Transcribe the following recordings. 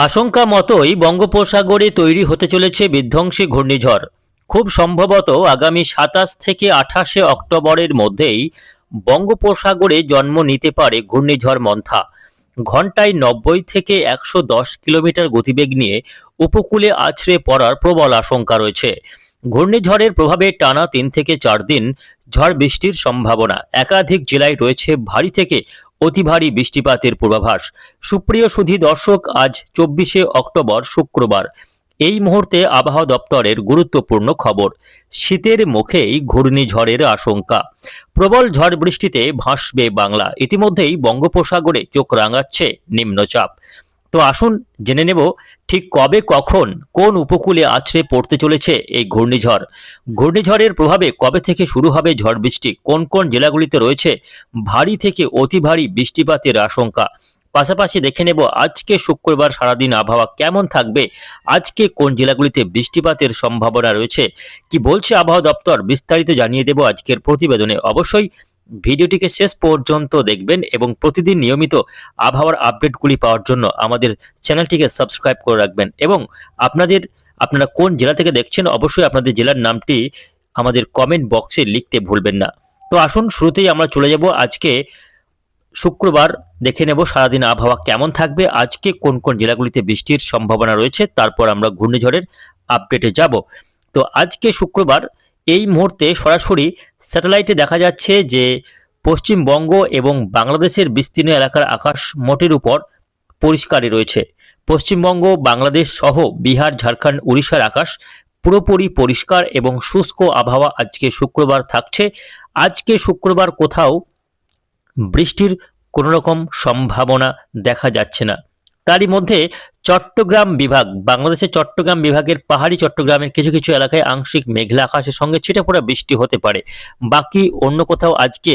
আশঙ্কা মতোই বঙ্গোপসাগরে তৈরি হতে চলেছে বিধ্বংসী ঘূর্ণিঝড়। খুব সম্ভবত আগামী সাতাশ থেকে আঠাশে অক্টোবরের মধ্যেই বঙ্গোপসাগরে জন্ম নিতে পারে ঘূর্ণিঝড় মন্থা। ঘন্টায় নব্বই থেকে একশো দশ কিলোমিটার গতিবেগ নিয়ে উপকূলে আছড়ে পড়ার প্রবল আশঙ্কা রয়েছে। ঘূর্ণিঝড়ের প্রভাবে টানা তিন থেকে চার দিন ঝড় বৃষ্টির সম্ভাবনা। একাধিক জেলায় রয়েছে ভারী থেকে অতি ভারী বৃষ্টিপাতের পূর্বাভাস। সুপ্রিয় সুধী দর্শক, আজ চব্বিশে অক্টোবর শুক্রবার। এই মুহূর্তে আবহাওয়া দপ্তরের গুরুত্বপূর্ণ খবর। শীতের মুখেই ঘূর্ণিঝড়ের আশঙ্কা। প্রবল ঝড় বৃষ্টিতে ভাসবে বাংলা। ইতিমধ্যেই বঙ্গোপসাগরে চোখ রাঙাচ্ছে নিম্নচাপ। তো আসুন জেনে নেব ঠিক কবে, কখন, কোন উপকূলে আছড়ে পড়তে চলেছে এই ঘূর্ণিঝড়। ঘূর্ণিঝড়ের প্রভাবে কবে থেকে শুরু হবে ঝড় বৃষ্টি, কোন কোন জেলাগুলিতে রয়েছে ভারী থেকে অতি ভারী বৃষ্টিপাতের আশঙ্কা? পাশাপাশি দেখে নেব আজকে শুক্রবার সারাদিন আবহাওয়া কেমন থাকবে, আজকে কোন জেলাগুলিতে বৃষ্টিপাতের সম্ভাবনা রয়েছে, কি বলছে আবহাওয়া দপ্তর বিস্তারিত জানিয়ে দেব আজকের প্রতিবেদনে। অবশ্যই ভিডিওটিকে শেষ পর্যন্ত দেখবেন এবং প্রতিদিন নিয়মিত আবহাওয়ার আপডেটগুলি পাওয়ার জন্য আমাদের চ্যানেলটিকে সাবস্ক্রাইব করে রাখবেন। এবং আপনাদের, আপনারা কোন জেলা থেকে দেখছেন অবশ্যই আপনাদের জেলার নামটি আমাদের কমেন্ট বক্সে লিখতে ভুলবেন না। তো আসুন, শুরুতেই আমরা চলে যাব। আজকে শুক্রবার দেখে নেব সারাদিন আবহাওয়া কেমন থাকবে, আজকে কোন কোন জেলাগুলিতে বৃষ্টির সম্ভাবনা রয়েছে, তারপর আমরা ঘূর্ণিঝড়ের আপডেটে যাব। তো আজকে শুক্রবার, এই মুহূর্তে সরাসরি স্যাটেলাইটে দেখা যাচ্ছে যে পশ্চিমবঙ্গ এবং বাংলাদেশের বিস্তীর্ণ এলাকার আকাশ মোটের উপর পরিষ্কারই রয়েছে। পশ্চিমবঙ্গ, বাংলাদেশ সহ বিহার, ঝাড়খণ্ড, উড়িষ্যার আকাশ পুরোপুরি পরিষ্কার এবং শুষ্ক আবহাওয়া আজকে শুক্রবার থাকছে। আজকে শুক্রবার কোথাও বৃষ্টির কোনোরকম সম্ভাবনা দেখা যাচ্ছে না। তারই মধ্যে চট্টগ্রাম বিভাগ, বাংলাদেশের চট্টগ্রাম বিভাগের পাহাড়ি চট্টগ্রামের কিছু কিছু এলাকায় আংশিক মেঘলা আকাশের সঙ্গে ছিটে পড়া বৃষ্টি হতে পারে। বাকি অন্য কোথাও আজকে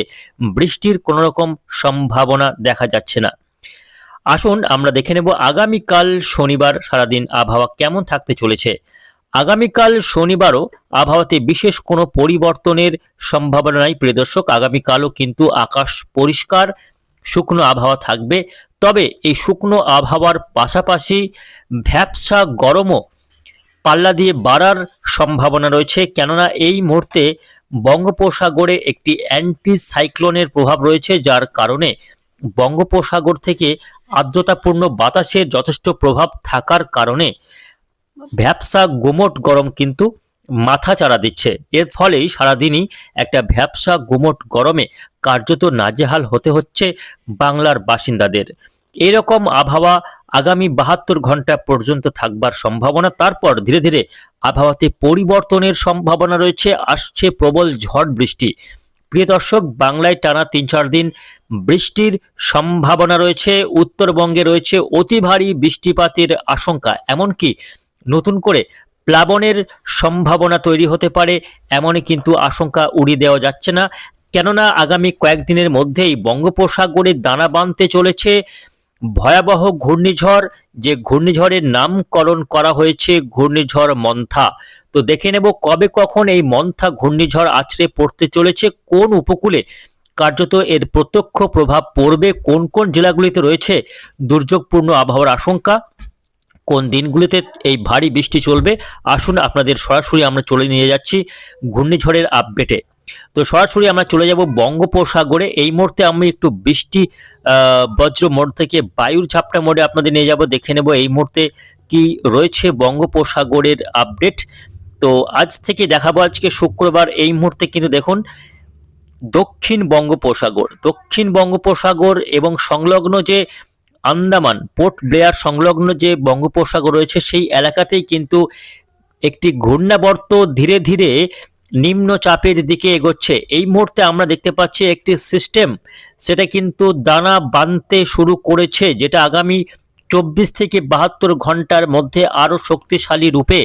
বৃষ্টির কোনো রকম সম্ভাবনা দেখা যাচ্ছে না। আসুন আমরা দেখে নেব আগামীকাল শনিবার সারাদিন আবহাওয়া কেমন থাকতে চলেছে। আগামীকাল শনিবারও আবহাওয়াতে বিশেষ কোনো পরিবর্তনের সম্ভাবনা নাই। প্রিয় দর্শক, আগামীকালও কিন্তু আকাশ পরিষ্কার, শুকনো আবহাওয়া থাকবে। তবে এই শুকনো আবহাওয়ার পাশাপাশি ভ্যাপসা গরমও পাল্লা দিয়ে বাড়ার সম্ভাবনা রয়েছে। কেননা এই মুহূর্তে বঙ্গোপসাগরে একটি অ্যান্টি সাইক্লোনের প্রভাব রয়েছে, যার কারণে বঙ্গোপসাগর থেকে আর্দ্রতাপূর্ণ বাতাসের যথেষ্ট প্রভাব থাকার কারণে ভ্যাপসা গুমট গরম কিন্তু মাথা চাড়া দিচ্ছে। এর ফলেই সারাদিনই একটা ভ্যাপসা গুমট গরমে কার্যত নাজেহাল হতে হচ্ছে বাংলার বাসিন্দাদের। এরকম আবহাওয়া আগামী বাহাত্তর ঘণ্টা পর্যন্ত থাকবার সম্ভাবনা। তারপর ধীরে ধীরে আবহাওয়াতে পরিবর্তনের সম্ভাবনা রয়েছে, আসছে প্রবল ঝড় বৃষ্টি। প্রিয় দর্শক, বাংলায় টানা তিন চার দিন বৃষ্টির সম্ভাবনা রয়েছে, উত্তরবঙ্গে রয়েছে অতি ভারী বৃষ্টিপাতের আশঙ্কা। এমনকি নতুন করে প্লাবনের সম্ভাবনা তৈরি হতে পারে, এমনই কিন্তু আশঙ্কা উড়িয়ে দেওয়া যাচ্ছে না। কেননা আগামী কয়েকদিনের মধ্যেই বঙ্গোপসাগরে দানা বাঁধতে চলেছে। ভয়াবহ ঘূর্ণিঝড়, যে ঘূর্ণিঝড়ের নামকরণ করা হয়েছে ঘূর্ণিঝড় মন্থা। তো দেখে নেব কবে কখন এই মন্থা ঘূর্ণিঝড় আছড়ে পড়তে চলেছে, কোন উপকূলে কার্যত এর প্রত্যক্ষ প্রভাব পড়বে, কোন কোন জেলাগুলিতে রয়েছে দুর্যোগপূর্ণ আবহাওয়ার আশঙ্কা, কোন দিনগুলিতে এই ভারী বৃষ্টি চলবে, আসুন আপনাদের সরাসরি আমরা চলে নিয়ে যাচ্ছি ঘূর্ণিঝড়ের আপডেটে। তো সরাসরি আমরা চলে যাব বঙ্গোপসাগরে। এই মুহূর্তে আমি একটু বৃষ্টি বজ্র মোড় থেকে বায়ুর ঝাপটা মোড়ে আপনাদের নিয়ে যাব। দেখে নেব এই মুহূর্তে কি রয়েছে বঙ্গোপসাগরের আপডেট। তো আজ থেকে দেখাবো আজকে শুক্রবার, এই মুহূর্তে কিন্তু দেখুন, দক্ষিণ বঙ্গোপসাগর। দক্ষিণ বঙ্গোপসাগর এবং সংলগ্ন যে আন্দামান, পোর্ট ব্লেয়ার সংলগ্ন যে বঙ্গোপসাগর রয়েছে, সেই এলাকাতেই কিন্তু একটি ঘূর্ণাবর্ত ধীরে ধীরে নিম্ন চাপের দিকে এগোচ্ছে। এই মুহূর্তে আমরা দেখতে পাচ্ছি একটি সিস্টেম, সেটা কিন্তু দানা বাঁধতে শুরু করেছে, যেটা আগামী চব্বিশ থেকে বাহাত্তর ঘণ্টার মধ্যে আরও শক্তিশালী রূপে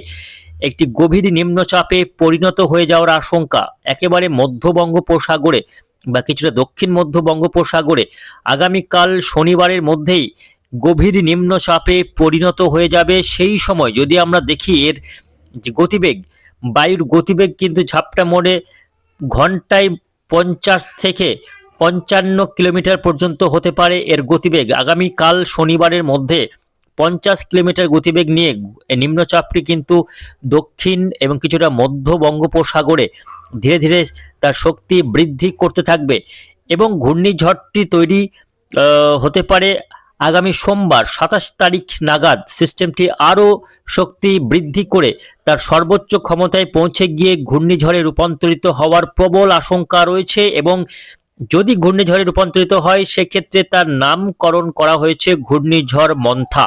একটি গভীর নিম্নচাপে পরিণত হয়ে যাওয়ার আশঙ্কা। একেবারে মধ্য বঙ্গোপসাগরে বা কিছুটা দক্ষিণ মধ্য বঙ্গোপসাগরে আগামীকাল শনিবারের মধ্যেই গভীর নিম্নচাপে পরিণত হয়ে যাবে। সেই সময় যদি আমরা দেখি এর যে গতিবেগ বায়ুর গতিবেগ কিন্তু ঝাপটা মোড়ে ঘন্টায় পঞ্চাশ থেকে পঞ্চান্ন কিলোমিটার পর্যন্ত হতে পারে এর গতিবেগ। আগামীকাল শনিবারের মধ্যে পঞ্চাশ কিলোমিটার গতিবেগ নিয়ে নিম্নচাপটি কিন্তু দক্ষিণ এবং কিছুটা মধ্য বঙ্গোপসাগরে ধীরে ধীরে তার শক্তি বৃদ্ধি করতে থাকবে এবং ঘূর্ণিঝড়টি তৈরি হতে পারে আগামী সোমবার সাতাশ তারিখ নাগাদ সিস্টেমটি আরও শক্তি বৃদ্ধি করে তার সর্বোচ্চ ক্ষমতায় পৌঁছে গিয়ে ঘূর্ণিঝড়ে রূপান্তরিত হওয়ার প্রবল আশঙ্কা রয়েছে এবং যদি ঘূর্ণিঝড়ে রূপান্তরিত হয়, সেক্ষেত্রে তার নামকরণ করা হয়েছে ঘূর্ণিঝড় মন্থা।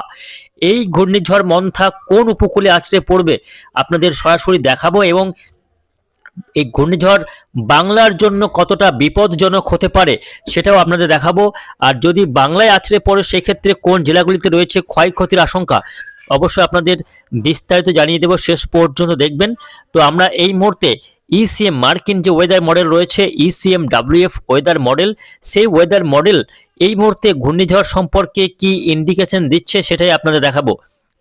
এই ঘূর্ণিঝড় মন্থা কোন উপকূলে আছড়ে পড়বে আপনাদের সরাসরি দেখাবো এবং এই ঘূর্ণিঝড় বাংলার জন্য কতটা বিপদজনক হতে পারে সেটাও আপনাদের দেখাবো। আর যদি বাংলায় আছড়ে পড়ে, সেক্ষেত্রে কোন জেলাগুলিতে রয়েছে ক্ষয়ক্ষতির আশঙ্কা, অবশ্যই আপনাদের বিস্তারিত জানিয়ে দেব। শেষ পর্যন্ত দেখবেন। তো আমরা এই মুহূর্তে ইসিএম মার্কিন যে ওয়েদার মডেল রয়েছে E ECM WF weather model সেই ওয়েদার মডেল এই মুহূর্তে ঘূর্ণিঝড় সম্পর্কে কি ইন্ডিকেশন দিচ্ছে সেটাই আপনাদের দেখাবো।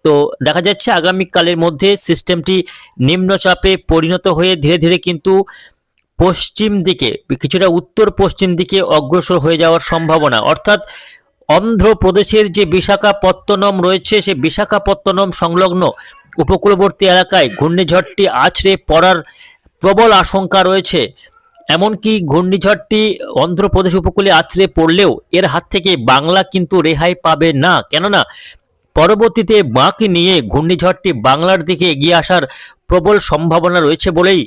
তো দেখা যাচ্ছে আগামীকালের মধ্যে সিস্টেমটি নিম্নচাপে পরিণত হয়ে ধীরে ধীরে কিন্তু পশ্চিম দিকে, কিছুটা উত্তর পশ্চিম দিকে অগ্রসর হয়ে যাওয়ার সম্ভাবনা। অর্থাৎ অন্ধ্রপ্রদেশের যে বিশাখাপত্তনম রয়েছে, সেই বিশাখাপত্তনম সংলগ্ন উপকূলবর্তী এলাকায় ঘূর্ণিঝড়টি আছড়ে পড়ার প্রবল আশঙ্কা রয়েছে। এমনকি ঘূর্ণিঝড়টি অন্ধ্রপ্রদেশ উপকূলে আছড়ে পড়লেও এর হাত থেকে বাংলা কিন্তু রেহাই পাবে না। কেননা পরবর্তীতে বাঁক নিয়ে ঘূর্ণিঝড়টি বাংলার দিকে এগিয়ে আসার প্রবল সম্ভাবনা রয়েছে বলেই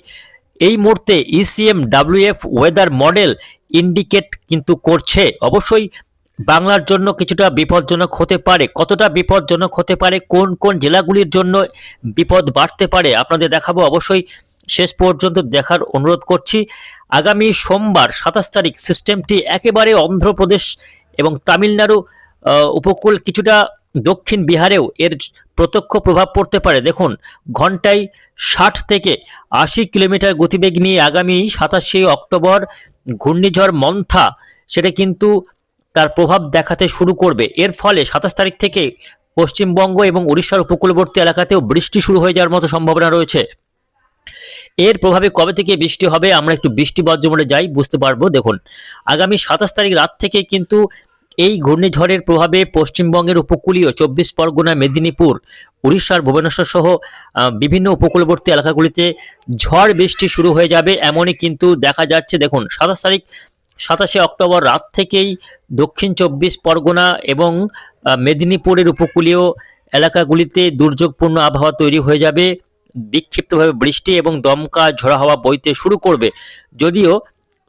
এই মুহূর্তে ECM WF weather model indicate কিন্তু করছে। অবশ্যই বাংলার জন্য কিছুটা বিপজ্জনক হতে পারে। কতটা বিপজ্জনক হতে পারে? কোন কোন জেলাগুলির জন্য বিপদ বাড়তে পারে? আপনাদের দেখাবো। অবশ্যই শেষ পর্যন্ত দেখার অনুরোধ করছি। আগামী সোমবার সাতাশ তারিখ সিস্টেমটি একেবারে অন্ধ্রপ্রদেশ এবং তামিলনাড়ু উপকূল কিছুটা দক্ষিণ বিহারেও এর প্রত্যক্ষ প্রভাব পড়তে পারে। দেখুন, ঘন্টায় ষাট থেকে আশি কিলোমিটার গতিবেগ নিয়ে আগামী সাতাশে অক্টোবর ঘূর্ণিঝড় মন্থা, সেটা কিন্তু তার প্রভাব দেখাতে শুরু করবে। এর ফলে সাতাশ তারিখ থেকে পশ্চিমবঙ্গ এবং উড়িষ্যার উপকূলবর্তী এলাকাতেও বৃষ্টি শুরু হয়ে যাওয়ার মতো সম্ভাবনা রয়েছে। এর প্রভাবে কবে থেকে বৃষ্টি হবে, আমরা একটু বৃষ্টি বজ্রমোড়ে যাই, বুঝতে পারব। দেখুন, আগামী সাতাশ তারিখ রাত থেকে কিন্তু এই ঘূর্ণিঝড়ের প্রভাবে পশ্চিমবঙ্গের উপকূলীয় চব্বিশ পরগনা, মেদিনীপুর, উড়িষ্যার ভুবনেশ্বর সহ বিভিন্ন উপকূলবর্তী এলাকাগুলিতে ঝড় বৃষ্টি শুরু হয়ে যাবে এমনই কিন্তু দেখা যাচ্ছে। দেখুন, সাতাশ তারিখ, সাতাশে অক্টোবর রাত থেকেই দক্ষিণ চব্বিশ পরগনা এবং মেদিনীপুরের উপকূলীয় এলাকাগুলিতে দুর্যোগপূর্ণ আবহাওয়া তৈরি হয়ে যাবে। বিক্ষিপ্তভাবে বৃষ্টি এবং দমকা ঝোড়া হাওয়া বইতে শুরু করবে। যদিও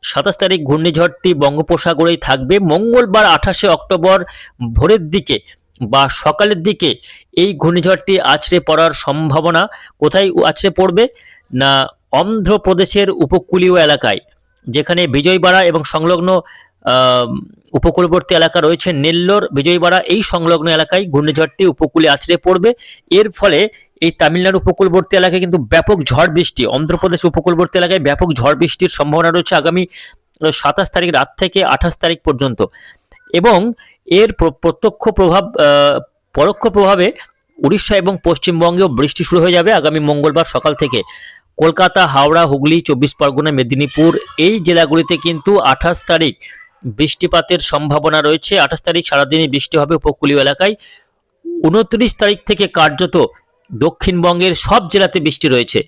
সাতাশ তারিখ ঘূর্ণিঝড়টি বঙ্গোপসাগরেই থাকবে। মঙ্গলবার আঠাশে অক্টোবর ভোরের দিকে বা সকালের দিকে এই ঘূর্ণিঝড়টি আছড়ে পড়ার সম্ভাবনা কোথায় আছড়ে পড়বে না অন্ধ্রপ্রদেশের উপকূলীয় এলাকায়, যেখানে বিজয়বাড়া এবং সংলগ্ন উপকূলবর্তী এলাকা রয়েছে নেল্লোর, বিজয়বাড়া, এই সংলগ্ন এলাকায় ঘূর্ণিঝড়টি উপকূলে আছড়ে পড়বে। এর ফলে এই তামিলনাড়ু উপকূলবর্তী এলাকায় কিন্তু ব্যাপক ঝড় বৃষ্টি, অন্ধ্রপ্রদেশ উপকূলবর্তী এলাকায় ব্যাপক ঝড় বৃষ্টির সম্ভাবনা রয়েছে আগামী সাতাশ তারিখ রাত থেকে আঠাশ তারিখ পর্যন্ত। এবং এর প্রত্যক্ষ প্রভাব পরোক্ষ প্রভাবে উড়িষ্যা এবং পশ্চিমবঙ্গেও বৃষ্টি শুরু হয়ে যাবে আগামী মঙ্গলবার সকাল থেকে। কলকাতা, হাওড়া, হুগলি, চব্বিশ পরগনা, মেদিনীপুর এই জেলাগুলিতে কিন্তু আঠাশ তারিখ বৃষ্টিপাতের সম্ভাবনা রয়েছে। আঠাশ তারিখ সারাদিনই বৃষ্টি হবে উপকূলীয় এলাকায়। উনত্রিশ তারিখ থেকে কার্যত দক্ষিণবঙ্গের সব জেলাতে বৃষ্টি রয়েছে।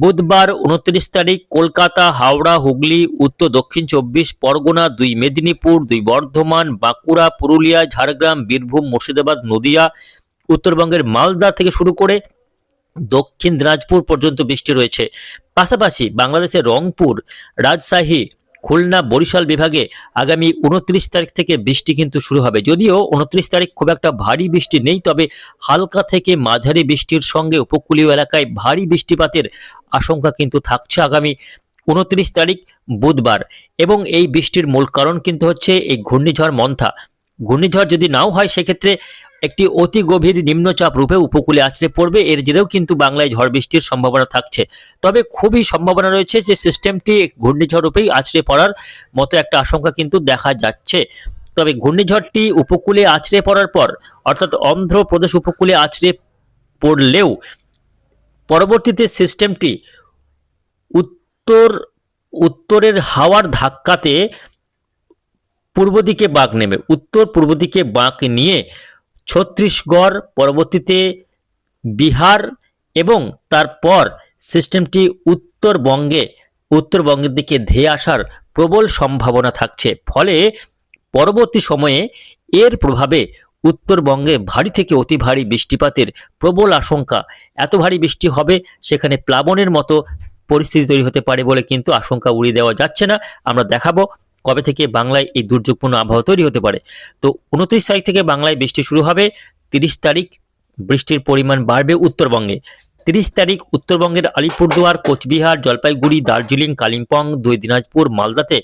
বুধবার উনত্রিশ তারিখ কলকাতা, হাওড়া, হুগলি, উত্তর, দক্ষিণ চব্বিশ, পরগনা, দুই মেদিনীপুর, দুই বর্ধমান, বাঁকুড়া, পুরুলিয়া, ঝাড়গ্রাম, বীরভূম, মুর্শিদাবাদ, নদিয়া, উত্তরবঙ্গের মালদা থেকে শুরু করে দক্ষিণ দিনাজপুর পর্যন্ত বৃষ্টি রয়েছে। পাশাপাশি বাংলাদেশের রংপুর, রাজশাহী খুলনা বরিশাল বিভাগে আগামী উনত্রিশ তারিখ থেকে বৃষ্টি কিন্তু শুরু হবে। যদিও উনত্রিশ তারিখ খুব একটা ভারী বৃষ্টি নেই, তবে হালকা থেকে মাঝারি বৃষ্টির সঙ্গে উপকূলীয় এলাকায় ভারী বৃষ্টিপাতের আশঙ্কা কিন্তু থাকছে আগামী উনত্রিশ তারিখ বুধবার। এবং এই বৃষ্টির মূল কারণ কিন্তু হচ্ছে এই ঘূর্ণিঝড় মন্থা। ঘূর্ণিঝড় যদি নাও হয়, সেক্ষেত্রে একটি অতি গভীর নিম্নচাপ রূপে উপকূলে আছড়ে পড়বে। এর জেরেও কিন্তু বাংলায় ঝড় বৃষ্টির সম্ভাবনা থাকছে। তবে খুবই সম্ভাবনা রয়েছে যে সিস্টেমটি ঘূর্ণিঝড় রূপেই আছড়ে পড়ার মতো একটা আশঙ্কা কিন্তু দেখা যাচ্ছে। তবে ঘূর্ণিঝড়টি উপকূলে আছড়ে পড়ার পর, অর্থাৎ অন্ধ্রপ্রদেশ উপকূলে আছড়ে পড়লেও, পরবর্তীতে সিস্টেমটি উত্তর উত্তরের হাওয়ার ধাক্কাতে পূর্ব দিকে বাঁক নেবে। উত্তর পূর্ব দিকে বাঁক নিয়ে ছত্তিশগড় পরবর্তীতে বিহার এবং তারপর সিস্টেমটি উত্তরবঙ্গে, উত্তরবঙ্গের দিকে ধেয়ে আসার প্রবল সম্ভাবনা থাকছে। ফলে পরবর্তী সময়ে এর প্রভাবে উত্তরবঙ্গে ভারী থেকে অতি ভারী বৃষ্টিপাতের প্রবল আশঙ্কা, এত ভারী বৃষ্টি হবে সেখানে প্লাবনের মতো পরিস্থিতি তৈরি হতে পারে বলে কিন্তু আশঙ্কা উড়িয়ে দেওয়া যাচ্ছে না। আমরা দেখাবো কবে থেকে বাংলায় এই দুর্যোগপূর্ণ আবহাওয়া তৈরি হতে পারে? তো উনত্রিশ তারিখ থেকে বাংলায় বৃষ্টি শুরু হবে, তিরিশ তারিখ বৃষ্টির পরিমাণ বাড়বে উত্তরবঙ্গে। তিরিশ তারিখ উত্তরবঙ্গের আলিপুরদুয়ার, কোচবিহার, জলপাইগুড়ি, দার্জিলিং, কালিম্পং, দুই দিনাজপুর, মালদাতে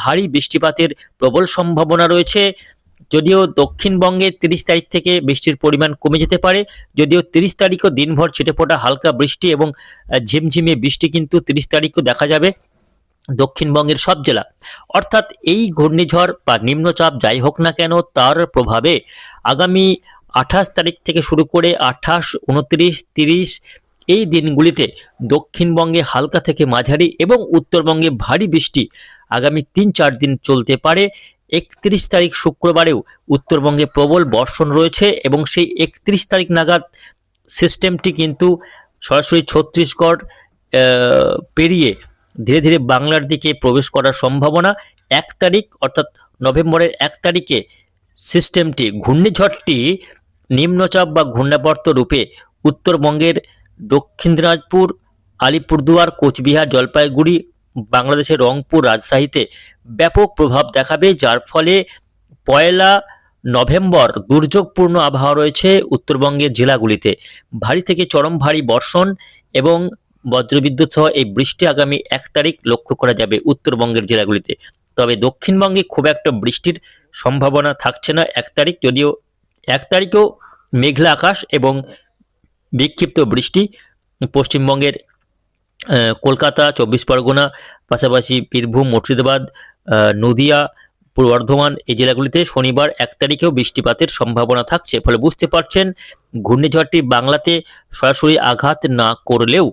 ভারী বৃষ্টিপাতের প্রবল সম্ভাবনা রয়েছে। যদিও দক্ষিণবঙ্গে তিরিশ তারিখ থেকে বৃষ্টির পরিমাণ কমে যেতে পারে, যদিও তিরিশ তারিখও দিনভর ছিটে ফোটা হালকা বৃষ্টি এবং ঝিমঝিমে বৃষ্টি কিন্তু তিরিশ তারিখও দেখা যাবে। দক্ষিণবঙ্গের সব জেলা। অর্থাৎ এই ঘূর্ণিঝড় বা নিম্নচাপ যাই হোক না কেন, তার প্রভাবে আগামী আঠাশ তারিখ থেকে শুরু করে আঠাশ, উনত্রিশ, তিরিশ এই দিনগুলিতে দক্ষিণবঙ্গে হালকা থেকে মাঝারি এবং উত্তরবঙ্গে ভারী বৃষ্টি আগামী তিন চার দিন চলতে পারে। একত্রিশ তারিখ শুক্রবারেও উত্তরবঙ্গে প্রবল বর্ষণ রয়েছে এবং সেই একত্রিশ তারিখ নাগাদ সিস্টেমটি কিন্তু সরাসরি ছত্তিশগড় পেরিয়ে ধীরে ধীরে বাংলার দিকে প্রবেশ করার সম্ভাবনা এক তারিখ, অর্থাৎ নভেম্বরের এক তারিখে সিস্টেমটি, ঘূর্ণিঝড়টি নিম্নচাপ বা ঘূর্ণাবর্ত রূপে উত্তরবঙ্গের দক্ষিণ দিনাজপুর, আলিপুরদুয়ার, কোচবিহার, জলপাইগুড়ি, বাংলাদেশের রংপুর রাজশাহীতে ব্যাপক প্রভাব দেখাবে, যার ফলে পয়লা নভেম্বর দুর্যোগপূর্ণ আবহাওয়া রয়েছে উত্তরবঙ্গের জেলাগুলিতে। ভারী থেকে চরম ভারী বর্ষণ এবং বজ্রবিদ্যুৎ সহ এই বৃষ্টি আগামী এক তারিখ লক্ষ্য করা যাবে উত্তরবঙ্গের জেলাগুলিতে। তবে দক্ষিণবঙ্গে খুব একটা বৃষ্টির সম্ভাবনা থাকছে না এক তারিখ, যদিও এক তারিখেও মেঘলা আকাশ এবং বিক্ষিপ্ত বৃষ্টি পশ্চিমবঙ্গের কলকাতা, চব্বিশ পরগনা, পাশাপাশি বীরভূম, মুর্শিদাবাদ নদিয়া পূর্ব বর্ধমান এই জেলাগুলিতে শনিবার এক তারিখেও বৃষ্টিপাতের সম্ভাবনা থাকছে, ফলে বুঝতে পারছেন ঘূর্ণিঝড়টি বাংলাতে সরাসরি আঘাত না করলেও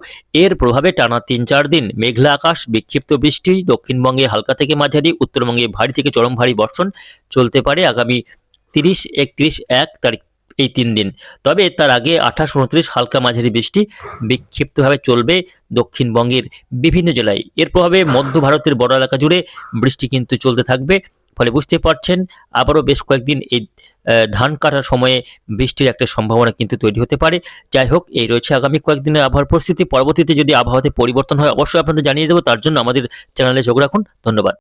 এর প্রভাবে টানা তিন চার দিন মেঘলা আকাশ, বিক্ষিপ্ত বৃষ্টি, দক্ষিণবঙ্গে হালকা থেকে মাঝারি, উত্তরবঙ্গে ভারী থেকে চরম ভারী বর্ষণ চলতে পারে আগামী তিরিশ, একত্রিশ, এক তারিখ এই তিন দিন। তবে তার আগে আঠাশ, উনত্রিশ হালকা মাঝারি বৃষ্টি বিক্ষিপ্তভাবে চলবে দক্ষিণবঙ্গের বিভিন্ন জেলায়। এর প্রভাবে মধ্য ভারতের বড় এলাকা জুড়ে বৃষ্টি কিন্তু চলতে থাকবে। ফলে বুঝতে পারছেন, আবারও বেশ কয়েকদিন এই ধান কাটার সময়ে বৃষ্টির একটা সম্ভাবনা কিন্তু তৈরি হতে পারে। যাই হোক, এই রয়েছে আগামী কয়েকদিনের আবহাওয়ার পরিস্থিতি। পরবর্তীতে যদি আবহাওয়াতে পরিবর্তন হয়, অবশ্যই আপনাদের জানিয়ে দেবো। তার জন্য আমাদের চ্যানেলে যোগ রাখুন। ধন্যবাদ।